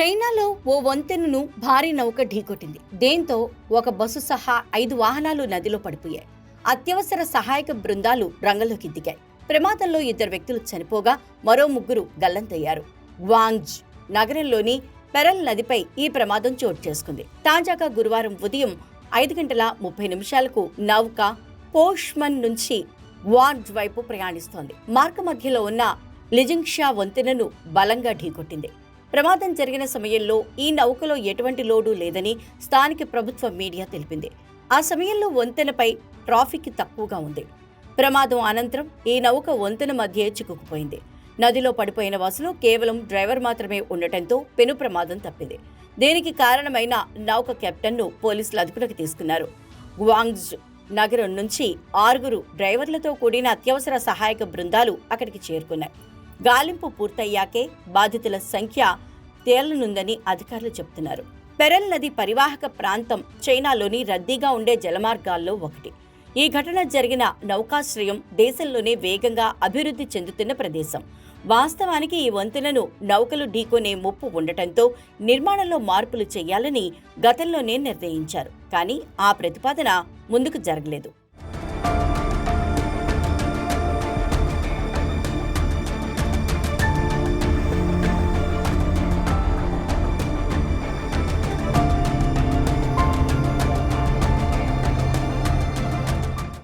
చైనాలో ఓ వంతెనను భారీ నౌక ఢీకొట్టింది. దీంతో ఒక బస్సు సహా ఐదు వాహనాలు నదిలో పడిపోయాయి. అత్యవసర సహాయక బృందాలు రంగంలోకి దిగాయి. ప్రమాదంలో ఇద్దరు వ్యక్తులు చనిపోగా మరో ముగ్గురు గల్లంతయ్యారు. వాంగ్జ్ నగరంలోని పెరల్ నదిపై ఈ ప్రమాదం చోటు చేసుకుంది. తాజాగా గురువారం ఉదయం ఐదు గంటల ముప్పై నిమిషాలకు నౌక పోష్మన్ నుంచి వాంజ్ వైపు ప్రయాణిస్తోంది. మార్గ మధ్యలో ఉన్న లిజింగ్షా వంతెనను బలంగా ఢీకొట్టింది. ప్రమాదం జరిగిన సమయంలో ఈ నౌకలో ఎటువంటి లోడు లేదని స్థానిక ప్రభుత్వ మీడియా తెలిపింది. ఆ సమయంలో వంతెనపై ట్రాఫిక్ తక్కువగా ఉంది. ప్రమాదం అనంతరం ఈ నౌక వంతెన మధ్య చిక్కుకుపోయింది. నదిలో పడిపోయిన బస్సులో కేవలం డ్రైవర్ మాత్రమే ఉండటంతో పెను ప్రమాదం తప్పింది. దీనికి కారణమైన నౌక కెప్టెన్ను పోలీసులు అదుపులోకి తీసుకున్నారు. గ్వాంగ్జ్ నగరం నుంచి ఆరుగురు డ్రైవర్లతో కూడిన అత్యవసర సహాయక బృందాలు అక్కడికి చేరుకున్నాయి. గాలింపు పూర్తయ్యాకే బాధితుల సంఖ్య తేలనుందని అధికారులు చెబుతున్నారు. పెరల్ నది పరివాహక ప్రాంతం చైనాలోని రద్దీగా ఉండే జలమార్గాల్లో ఒకటి. ఈ ఘటన జరిగిన నౌకాశ్రయం దేశంలోనే వేగంగా అభివృద్ధి చెందుతున్న ప్రదేశం. వాస్తవానికి ఈ వంతులను నౌకలు ఢీకొనే ముప్పు ఉండటంతో నిర్మాణంలో మార్పులు చేయాలని గతంలోనే నిర్ణయించారు. కానీ ఆ ప్రతిపాదన ముందుకు జరగలేదు.